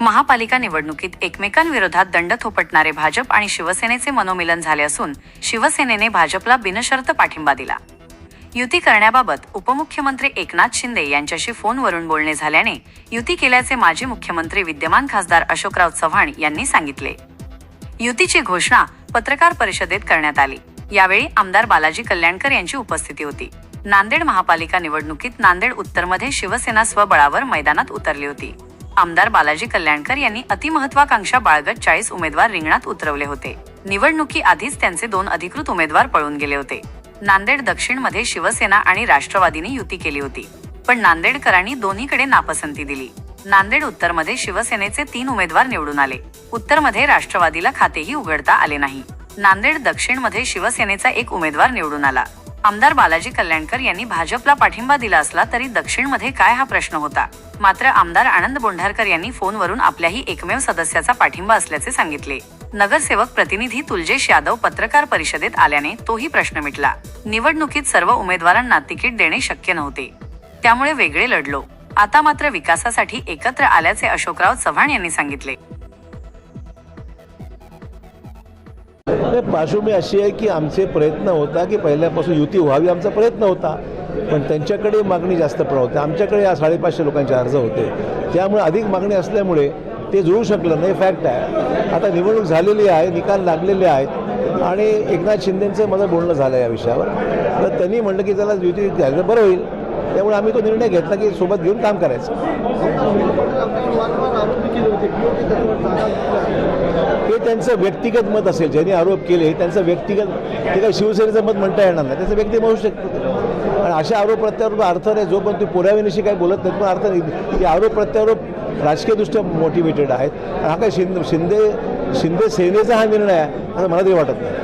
महापालिका निवडणुकीत एकमेकांविरोधात दंड थोपटणारे भाजप आणि शिवसेनेचे मनोमिलन झाले असून शिवसेनेने भाजपला बिनशर्त पाठिंबा दिला. युती करण्याबाबत उपमुख्यमंत्री एकनाथ शिंदे यांच्याशी फोनवरून बोलणे झाल्याने युती केल्याचे माजी मुख्यमंत्री विद्यमान खासदार अशोकराव चव्हाण यांनी सांगितले. युतीची घोषणा पत्रकार परिषदेत करण्यात आली. यावेळी आमदार बालाजी कल्याणकर यांची उपस्थिती होती. नांदेड महापालिका निवडणुकीत नांदेड उत्तरमध्ये शिवसेना स्वबळावर मैदानात उतरली होती. आमदार बालाजी कल्याणकर यांनी अतिमहत्वाकांक्षा बाळगत चाळीस उमेदवार रिंगणात उतरवले होते. निवडणुकी आधीच त्यांचे दोन अधिकृत उमेदवार पळून गेले होते. नांदेड दक्षिणमध्ये शिवसेना आणि राष्ट्रवादीने युती केली होती. पण नांदेडकरांनी दोन्हीकडे नापसंती दिली. नांदेड उत्तरमध्ये शिवसेनेचे तीन उमेदवार निवडून आले. उत्तरमध्ये राष्ट्रवादीला खातेही उघडता आले नाही. नांदेड दक्षिणमध्ये शिवसेनेचा एक उमेदवार निवडून आला. आमदार बालाजी कल्याणकर यांनी भाजपला पाठिंबा दिला असला तरी दक्षिणमध्ये काय हा प्रश्न होता? मात्र आमदार आनंद बोंढारकर यांनी फोनवरून आपल्याही एकमेव सदस्याचा पाठिंबा असल्याचे सांगितले. नगरसेवक प्रतिनिधी तुलजेश यादव पत्रकार परिषदेत आल्याने तोही प्रश्न मिटला. निवडणुकीत सर्व उमेदवारांना तिकीट देणे शक्य नव्हते. त्यामुळे वेगळे लढलो. आता मात्र विकासासाठी एकत्र आल्याचे अशोकराव चव्हाण यांनी सांगितले. नाही, पार्श्वभूमी अशी आहे की आमचे प्रयत्न होता की पहिल्यापासून युती व्हावी आमचा प्रयत्न होता. पण त्यांच्याकडे मागणी जास्त प्रमाणात होती. आमच्याकडे या साडेपाचशे लोकांचे अर्ज होते. त्यामुळे अधिक मागणी असल्यामुळे ते जुळू शकलं नाही. फॅक्ट आहे. आता निवडणूक झालेली आहे निकाल लागलेले आहेत. आणि एकनाथ शिंदेंचं माझं बोलणं झालं या विषयावर. तर त्यांनी म्हणलं की त्याला युती झालं तर बरं होईल. त्यामुळे आम्ही तो निर्णय घेतला की सोबत घेऊन काम करायचं. हे त्यांचं व्यक्तिगत मत असेल ज्यांनी आरोप केले त्यांचं व्यक्तिगत ते काही शिवसेनेचं मत म्हणता येणार नाही. त्याचं व्यक्ती म्हणू शकतो. आणि अशा आरोप प्रत्यारोप अर्थ नाही जोपर्यंत तुम्ही पुराव्याविषयी काही बोलत नाही पण अर्थ नाही. की आरोप प्रत्यारोप राजकीयदृष्ट्या मोटिवेटेड आहेत. हा काही शिंदे शिंदे शिंदे सेनेचा हा निर्णय आहे असं मला तरी वाटत नाही.